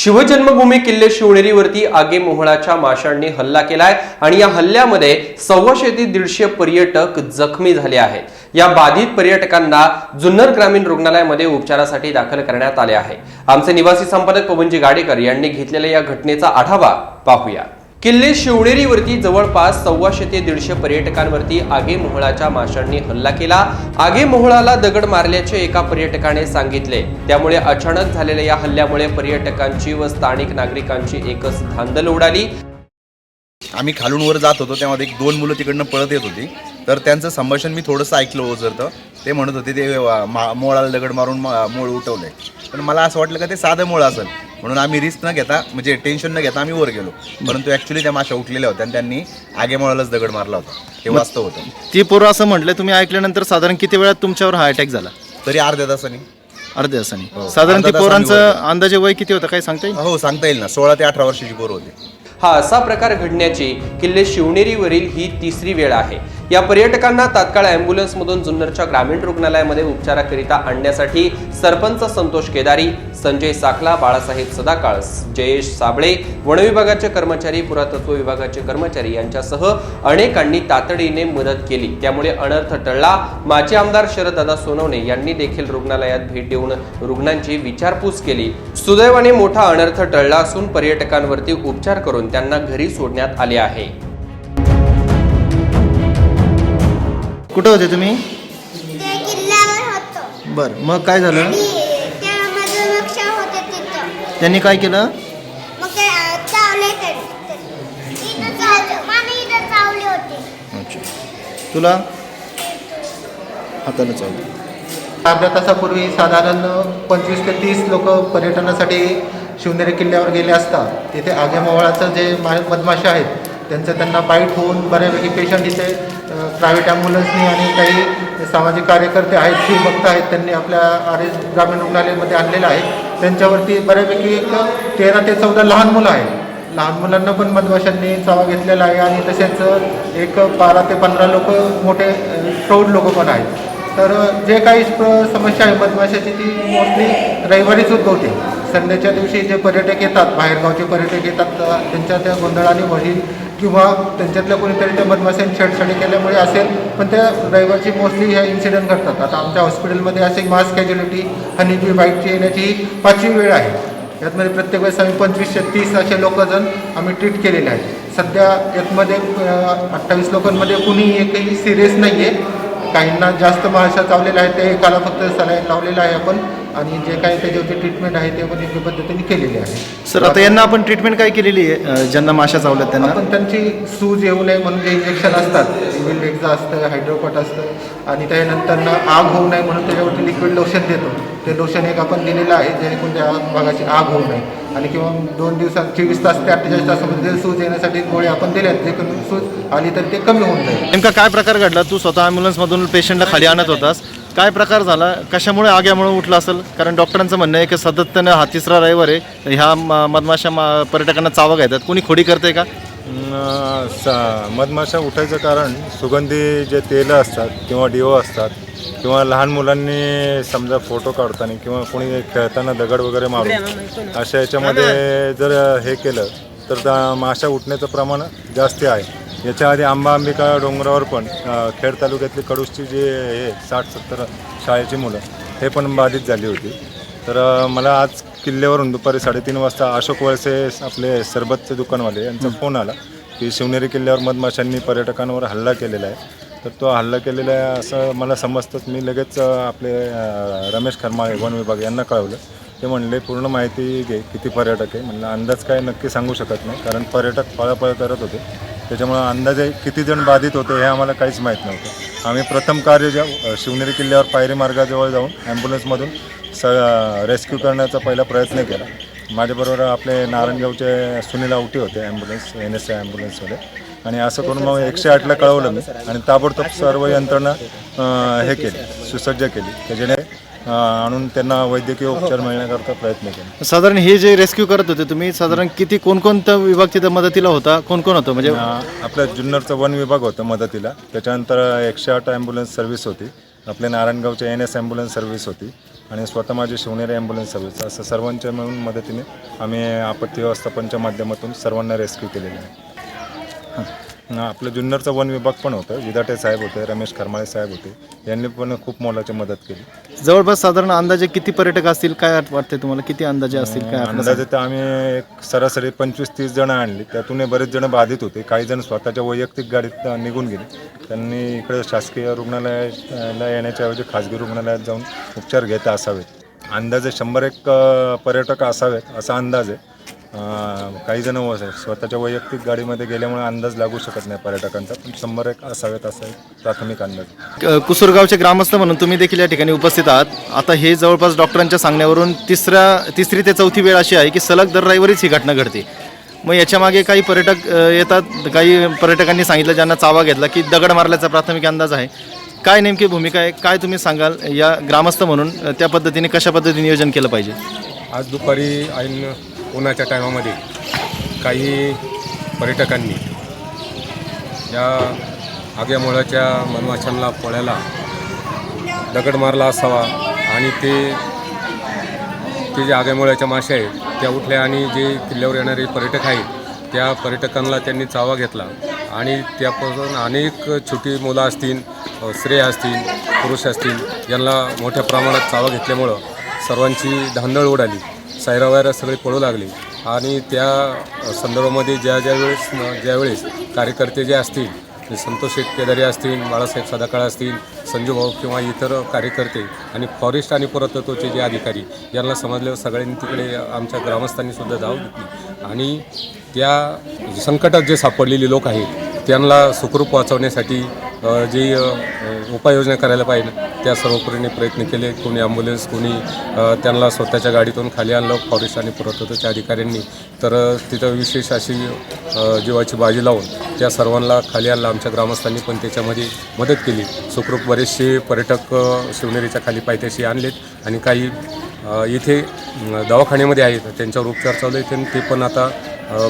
शिवजन्मभूमी किल्ले शिवनेरीवरती आगे मोहळाच्या माशांनी हल्ला केलाय आणि या हल्ल्यामध्ये सव्वाशे ते दीडशे पर्यटक जखमी झाले आहेत. या बाधित पर्यटकांना जुन्नर ग्रामीण रुग्णालयामध्ये उपचारासाठी दाखल करण्यात आले आहे. आमचे निवासी संपादक पवनजी गाडेकर यांनी घेतलेल्या या घटनेचा आढावा पाहूया. किल्ले शिवनेरीवरती जवळपास सव्वाशे ते दीडशे पर्यटकांवरती आगे मोहळाच्या माशांनी हल्ला केला. आगे मोहळाला दगड मारल्याचे एका पर्यटकाने सांगितले. त्यामुळे अचानक झालेल्या या हल्ल्यामुळे पर्यटकांची व स्थानिक नागरिकांची एकच धांदल उडाली. आम्ही खालून वर जात होतो त्यामध्ये एक दोन मुलं तिकडनं पळत येत होती. तर त्यांचं संभाषण मी थोडंसं ऐकलं ओझरतं. ते म्हणत होते ते मोळाला दगड मारून मोळ उठवलंय. पण मला असं वाटलं का ते साधं मोळ असेल. म्हणून आम्ही रिस्क न घेता म्हणजे टेन्शन न घेता आम्ही वर गेलो. परंतु ॲक्च्युली त्या माशा उठलेल्या होत्या आणि त्यांनी आगे मोळालाच दगड मारला होता. हे वास्तव होतं. ती पोरं असं म्हटलं तुम्ही ऐकल्यानंतर साधारण किती वेळात तुमच्यावर हा अटॅक झाला? तरी अर्ध्या तासाने. अर्ध्या तासाने. हो. साधारण ती तासाने पोरांचं अंदाजे वय किती होतं काय सांगता येईल? हो सांगता येईल ना. सोळा ते अठरा वर्षाची पोरं होती. हा असा प्रकार घडण्याची किल्ले शिवनेरीवरील ही तिसरी वेळ आहे. या पर्यटकांना तात्काळ अँब्युलन्समधून जुन्नरच्या ग्रामीण रुग्णालयामध्ये उपचाराकरिता आणण्यासाठी सरपंच संतोष केदारी संजय साखला बाळासाहेब सदाकाळ जयेश साबळे वनविभागाचे कर्मचारी पुरातत्व विभागाचे कर्मचारी यांच्यासह अनेकांनी तातडीने मदत केली. त्यामुळे अनर्थ टळला. माजी आमदार शरददादा सोनवणे यांनी देखील रुग्णालयात भेट देऊन रुग्णांची विचारपूस केली. सुदैवाने मोठा अनर्थ टळला असून पर्यटकांवरती उपचार करून त्यांना घरी सोडण्यात आले आहे. कुठं होते तुम्ही? ते किल्ल्यावर होतो. बरं मग काय झालं? त्यांनी काय केलं? अच्छा. तुला? हाताला चालू अर्ध्या तासापूर्वी साधारण पंचवीस ते तीस लोक पर्यटनासाठी शिवनेरी किल्ल्यावर गेले असता. तिथे आगेमोहळाचं जे मा मधमाशा आहेत त्यांचं त्यांना बाईट होऊन बऱ्यापैकी पेशंट इथे प्रायव्हेट ॲम्ब्युलन्सनी आणि काही सामाजिक कार्यकर्ते आहेत की भक्त आहेत त्यांनी आपल्या आर एस ग्रामीण रुग्णालयामध्ये आणलेलं आहे. त्यांच्यावरती बऱ्यापैकी एक तेरा ते चौदा लहान मुलं आहेत. लहान मुलांना पण मधमाशांनी चावा घेतलेला आहे आणि तसेच एक बारा ते पंधरा लोक मोठे प्रौढ लोक पण आहेत. तर जे काही प्र- समस्या आहे मधमाशाची ती मोस्टली रविवारीच उद्भवते. संडेच्या दिवशी जे पर्यटक येतात बाहेरगावचे पर्यटक येतात त्यांच्या त्या गोंधळाने वडील किंवा त्यांच्यातल्या कोणीतरी त्या मधमाशांनी छेडछाडी केल्यामुळे असेल पण त्या रविवारची मोस्टली ह्या इन्सिडेंट घडतात. आता आमच्या हॉस्पिटलमध्ये असे मास कॅज्युलिटी हनी बी बाईकची येण्याची ही पाचवी वेळ आहे. यातमध्ये प्रत्येक वेळेस आम्ही पंचवीसशे तीस असे लोकजण आम्ही ट्रीट केलेले आहेत. सध्या यातमध्ये अठ्ठावीस लोकांमध्ये कुणी एकही सिरियस नाही आहे काहींना जास्त महाशा चावलेल्या आहेत ते एकाला फक्त सलाईन लावलेलं आहे आपण. आणि जे काही त्याच्यावरची ट्रीटमेंट आहे ते पण योग्य पद्धतीने केलेली आहे. सर आता यांना आपण ट्रीटमेंट काय केलेली आहे? ज्यांना माशा चावल्यात त्यांना? आपण त्यांची सूज येऊ नये म्हणून जे इंजेक्शन असतात सिव्हिल वेक्झा असतं हायड्रोपट असतं आणि त्यानंतर आग होऊ नये म्हणून त्याच्यावरती लिक्विड लोशन देतो. ते लोशन एक आपण दिलेलं आहे जेणेकरून त्या भागाची आग होऊ नये. आणि किंवा दोन दिवसात चोवीस तास ते अठ्ठेचाळीस तासामध्ये सूज येण्यासाठी गोळी आपण दिल्यात जे सूज आली तर ते कमी होऊन जाईल. नेमका काय प्रकार घडला? तू स्वतः ॲम्ब्युलन्समधून पेशंटला खाली आणत होतास. काय प्रकार झाला? कशामुळे आग्यामुळे उठला असेल? कारण डॉक्टरांचं म्हणणं आहे की सातत्यानं हा तिसरा रविवार आहे. ह्या म- मधमाशा मा- पर्यटकांना चावा घेतात. कोणी खोडी करते का? अं, मधमाशा उठायचं कारण सुगंधी जे तेलं असतात किंवा डिओ असतात किंवा लहान मुलांनी समजा फोटो काढताना किंवा कोणी खेळताना दगड वगैरे मारून अशा याच्यामध्ये जर हे केलं तर त्या माशा उठण्याचं प्रमाण जास्ती आहे. याच्या आधी आंबा अंबिका डोंगरावर पण खेड तालुक्यातली कडूसची जे हे साठ सत्तर शाळेची मुलं हे पण बाधित झाली होती. तर मला आज किल्ल्यावरून दुपारी साडेतीन वाजता अशोक वळसे आपले सरबतचे दुकानवाले यांचा फोन आला की शिवनेरी किल्ल्यावर मधमाशांनी पर्यटकांवर हल्ला केलेला आहे. तर तो हल्ला केलेला आहे असं मला समजतंच. मी लगेच आपले रमेश खरमाळे वन विभाग यांना कळवलं. ते म्हणले पूर्ण माहिती घे किती पर्यटक आहे. म्हणलं अंदाज काय नक्की सांगू शकत नाही कारण पर्यटक पळापळ करत होते. त्याच्यामुळं अंदाजे किती जण बाधित होते हे आम्हाला काहीच माहीत नव्हतं. आम्ही प्रथम कार्य ज्या शिवनेरी किल्ल्यावर पायरी मार्गाजवळ जाऊन ॲम्ब्युलन्समधून स रेस्क्यू करण्याचा पहिला प्रयत्न केला. माझ्याबरोबर आपले नारायणगावचे सुनील आवटी होते ॲम्ब्युलन्स एन एस आय ॲम्ब्युलन्समध्ये आणि असं करून मग एकशे आठला कळवलं मी. आणि ताबडतोब सर्व यंत्रणा हे केली सुसज्ज केली. त्याच्याने आणून त्यांना वैद्यकीय उपचार मिळण्याकरता प्रयत्न केला. साधारण हे जे रेस्क्यू करत होते तुम्ही साधारण किती कोणकोणता विभाग तिथं मदतीला होता? कोण कोण होतं? म्हणजे अ, आपल्या जुन्नरचं वन विभाग होतं मदतीला. त्याच्यानंतर एकशे आठ ॲम्ब्युलन्स सर्व्हिस होती. आपले नारायणगावचे एन एस ॲम्ब्युलन्स सर्व्हिस होती. आणि स्वतः माझी शिवनेरी ॲम्ब्युलन्स सर्व्हिस असं सर्वांच्या मिळून मदतीने आम्ही आपत्ती व्यवस्थापनच्या माध्यमातून सर्वांना रेस्क्यू केलेले आहे. हं, आपलं जुन्नरचं वन विभाग पण होतं. विधाटे साहेब होते रमेश खरमाळे साहेब होते. यांनी पण खूप मोलाची मदत केली. जवळपास साधारण अंदाजे किती पर्यटक असतील काय वाटते तुम्हाला? किती अंदाजे असतील काय अंदाजे तर आम्ही एक सरासरी पंचवीस तीस जण आणली. त्यातून बरेच जण बाधित होते. काही जण स्वतःच्या वैयक्तिक गाडीत निघून गेले. त्यांनी इकडे शासकीय रुग्णालयाला येण्याच्याऐवजी खाजगी रुग्णालयात जाऊन उपचार घेत असावेत. अंदाजे शंभर एक पर्यटक असावेत असा अंदाज आहे. काही जण स्वतःच्या वैयक्तिक गाडीमध्ये गेल्यामुळे अंदाज लागू शकत नाही पर्यटकांचा. पण शंभर एक असावेत असा एक प्राथमिक अंदाज. कुसूरगावचे ग्रामस्थ म्हणून तुम्ही देखील या ठिकाणी उपस्थित आहात. आता हे जवळपास डॉक्टरांच्या सांगण्यावरून तिसऱ्या तिसरी ते चौथी वेळ अशी आहे की सलग दर रविवारीच ही घटना घडते. मग याच्या मागे काही पर्यटक येतात. काही पर्यटकांनी सांगितलं ज्यांना चावा घेतला की दगड मारल्याचा प्राथमिक अंदाज आहे. काय नेमकी भूमिका आहे? काय तुम्ही सांगाल या ग्रामस्थ म्हणून? त्या पद्धतीने कशा पद्धतीने नियोजन केलं पाहिजे? आज दुपारी ऐन उन्हाच्या टायमामध्ये काही पर्यटकांनी या आग्यामुळाच्या मनमाशांना पोळ्याला दगड मारला असावा आणि ते ते जे आग्यामुळाच्या मासे आहेत त्या उठल्या आणि जे किल्ल्यावर येणारे पर्यटक आहेत त्या पर्यटकांना त्यांनी चावा घेतला. आणि त्यापासून अनेक छोटी मुलं असतील स्त्रिया असतील पुरुष असतील यांना मोठ्या प्रमाणात चावा घेतल्यामुळं सर्वांची धांदळ उडाली. सायरा वायरा सगळे पळू लागले. आणि त्या संदर्भामध्ये ज्या ज्या वेळेस ज्यावेळेस कार्यकर्ते जे असतील म्हणजे संतोष शेठ केदारी असतील बाळासाहेब सदाकाळ असतील संजू भाऊ किंवा इतर कार्यकर्ते आणि फॉरेस्ट आणि पुरातत्वचे जे अधिकारी यांना समजल्यावर सगळ्यांनी तिकडे आमच्या ग्रामस्थांनी सुद्धा धाव घेतली. आणि त्या संकटात जे सापडलेले लोक आहेत त्यांना सुखरूप वाचवण्यासाठी जे उपाययोजना करायला पाहिजे त्या सर्वपरीने प्रयत्न केले. कोणी ॲम्ब्युलन्स कोणी त्यांना स्वतःच्या गाडीतून खाली आणलं फॉरेस्ट आणि पुरातत्वच्या अधिकाऱ्यांनी. तर तिथं विशेष अशी जीवाची बाजी लावून त्या सर्वांना खाली आणलं. आमच्या ग्रामस्थांनी पण त्याच्यामध्ये मदत केली. सुखरूप बरेचसे पर्यटक शिवनेरीच्या खाली पायथ्याशी आणलेत आणि काही इथे दवाखान्यामध्ये आहेत. त्यांच्यावर उपचार चालू आहेत ते पण आता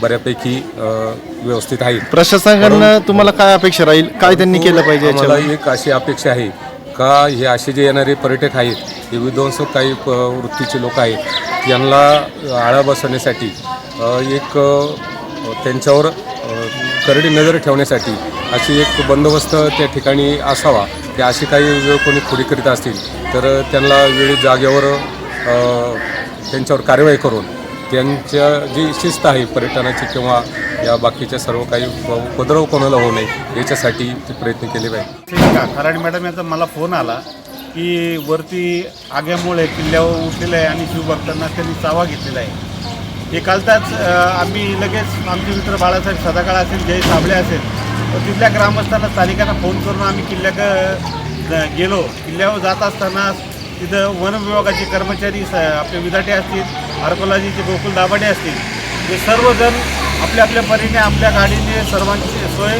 बऱ्यापैकी व्यवस्थित आहेत प्रशासनाकडनं तुम्हाला काय अपेक्षा राहील? काय त्यांनी केलं पाहिजे याच्यावर? एक अशी अपेक्षा आहे का हे असे जे येणारे पर्यटक आहेत हे विध्वंसक काही वृत्तीचे लोक आहेत यांना आळा बसवण्यासाठी एक त्यांच्यावर करडी नजर ठेवण्यासाठी अशी एक बंदोबस्त त्या ठिकाणी असावा की अशी काही जर कोणी खोडी करीत असतील तर त्यांना वेळी जागेवर त्यांच्यावर कारवाई करून त्यांच्या जी शिस्त आहे पर्यटनाची किंवा या बाकीच्या सर्व काही उपद्रव कोणाला होऊ नये याच्यासाठी ते प्रयत्न केले पाहिजे. का खराडी मॅडम यांचा मला फोन आला की वरती आग्यामुळे किल्ल्यावर उठलेलं आहे आणि शिवभक्तांना त्यांनी चावा घेतलेला आहे. हे कालताच आम्ही लगेच आमचे मित्र बाळासाहेब सदाकाळ असेल जय साबळे असेल तर तिथल्या ग्रामस्थांना स्थानिकांना फोन करून आम्ही किल्ल्याक गेलो. किल्ल्यावर जात असताना तिथं वन विभागाचे कर्मचारी स आपले विदाटे असतील अरकोलाजीचे गोकुल दाभाडे असतील हे सर्वजण आपल्या आपल्या परीने आपल्या गाडीने सर्वांची सोय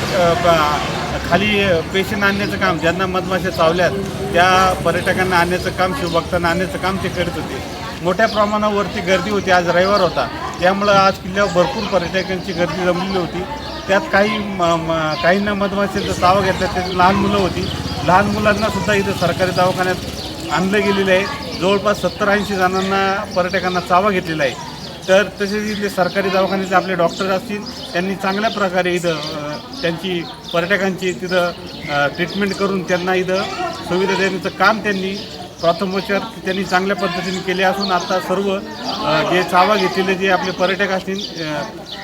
खाली पेशंट आणण्याचं काम ज्यांना मधमाशा चावल्यात त्या पर्यटकांना आणण्याचं काम शिवभक्तांना आणण्याचं काम ते करत होते. मोठ्या प्रमाणावरती गर्दी होती आज रविवार होता. त्यामुळं आज किल्ल्यावर भरपूर पर्यटकांची गर्दी जमलेली होती. त्यात काही म- म- काहींना मधमाशांचा चावा घेतला त्यात लहान मुलं होती. लहान मुलांनासुद्धा इथं सरकारी दवाखान्यात आणलं गेलेलं आहे. जवळपास सत्तर ऐंशी जणांना पर्यटकांना चावा घेतलेला आहे. तर तसेच इथले सरकारी दवाखान्याचे आपले डॉक्टर असतील त्यांनी चांगल्या प्रकारे इथं त्यांची पर्यटकांची तिथं ट्रीटमेंट करून त्यांना इथं सुविधा देण्याचं काम त्यांनी प्रथमोपचार त्यांनी चांगल्या पद्धतीने केले असून आता सर्व जे चावा घेतलेले जे आपले पर्यटक असतील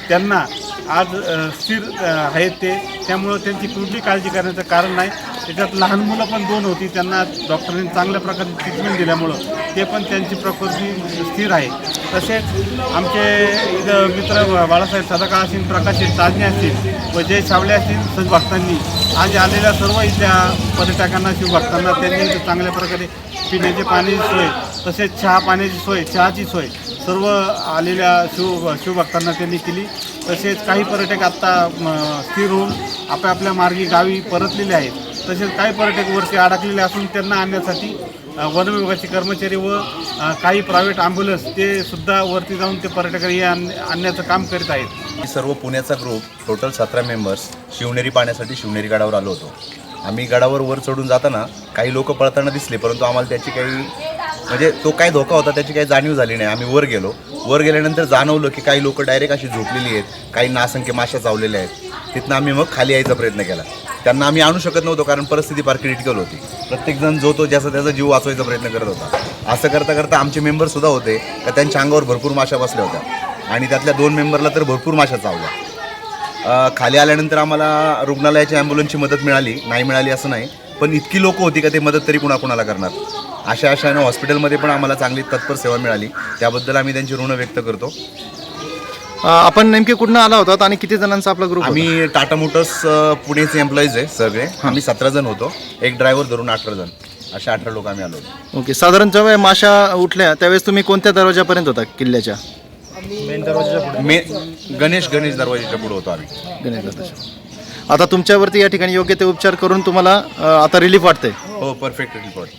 त्यांना आज स्थिर आहेत ते. त्यामुळं त्यांची कुठली काळजी करण्याचं कारण नाही. त्याच्यात लहान मुलं पण दोन होती त्यांना डॉक्टरांनी चांगल्या प्रकारे ट्रीटमेंट दिल्यामुळं ते पण त्यांची प्रकृती स्थिर आहे. तसेच आमचे इथं मित्र बाळासाहेब सदाकाळ असतील प्रकाश ताजने असतील व जय सावळे असतील शिवभक्तांनी आज आलेल्या सर्व इथल्या पर्यटकांना शिवभक्तांना त्यांनी इथं चांगल्या प्रकारे पिण्याची पाण्याची सोय तसेच चहा पाण्याची सोय चहाची सोय सर्व आलेल्या शिव शिवभक्तांना त्यांनी केली. तसेच काही पर्यटक आत्ता स्थिर होऊन आपल्या आपल्या मार्गी गावी परतलेले आहेत. तसेच काही पर्यटक वरती अडकलेले असून त्यांना आणण्यासाठी वन विभागाचे कर्मचारी व काही प्रायव्हेट ॲम्ब्युलन्स ते सुद्धा वरती जाऊन ते पर्यटक हे आण आणण्याचं काम करीत आहेत. सर्व पुण्याचा ग्रुप टोटल सतरा मेंबर्स शिवनेरी पाहण्यासाठी शिवनेरी गडावर आलो होतो. आम्ही गडावर वर चढून जाताना काही लोक पळताना दिसले परंतु आम्हाला त्याची काही म्हणजे तो काय धोका होता त्याची काही जाणीव झाली नाही. आम्ही वर गेलो. वर गेल्यानंतर जाणवलं की काही लोक डायरेक्ट अशी झोपलेली आहेत काही नासंख्य माशा चावलेल्या आहेत. तिथनं आम्ही मग खाली यायचा प्रयत्न केला. त्यांना आम्ही आणू शकत नव्हतो कारण परिस्थिती फार क्रिटिकल होती. प्रत्येकजण जो तो ज्याचा त्याचा जीव वाचवायचा प्रयत्न करत होता. असं करता करता आमचे मेंबरसुद्धा होते का त्यांच्या अंगावर भरपूर माशा बसल्या होत्या. आणि त्यातल्या दोन मेंबरला तर भरपूर माशा चावल्या. खाली आल्यानंतर आम्हाला रुग्णालयाच्या ॲम्ब्युलन्सची मदत मिळाली. नाही मिळाली असं नाही पण इतकी लोक होती का ते मदत तरी कुणा कुणाला करणार? अशा अशानं हॉस्पिटलमध्ये पण आम्हाला चांगली तत्पर सेवा मिळाली. त्याबद्दल आम्ही त्यांची ऋण व्यक्त करतो. आपण नेमके कुठनं आला होतात आणि किती जणांचा आपला ग्रुप आम्ही टाटा मोटर्स पुणेचे एम्प्लॉईज आहे सगळे. आम्ही सतरा जण होतो. एक ड्रायव्हर धरून अठरा जण. असे अठरा लोक आम्ही आलो होतो. ओके. साधारण जेव्हा माशा उठल्या त्यावेळेस तुम्ही कोणत्या दरवाजापर्यंत होता? किल्ल्याच्या? मे गणेश गणेश दरवाजाच्या पुढे होतो आम्ही. गणेश दत्ताच्या. आता तुमच्यावरती या ठिकाणी योग्य ते उपचार करून तुम्हाला अ, आता रिलीफ वाटतंय. हो परफेक्ट रिपोर्ट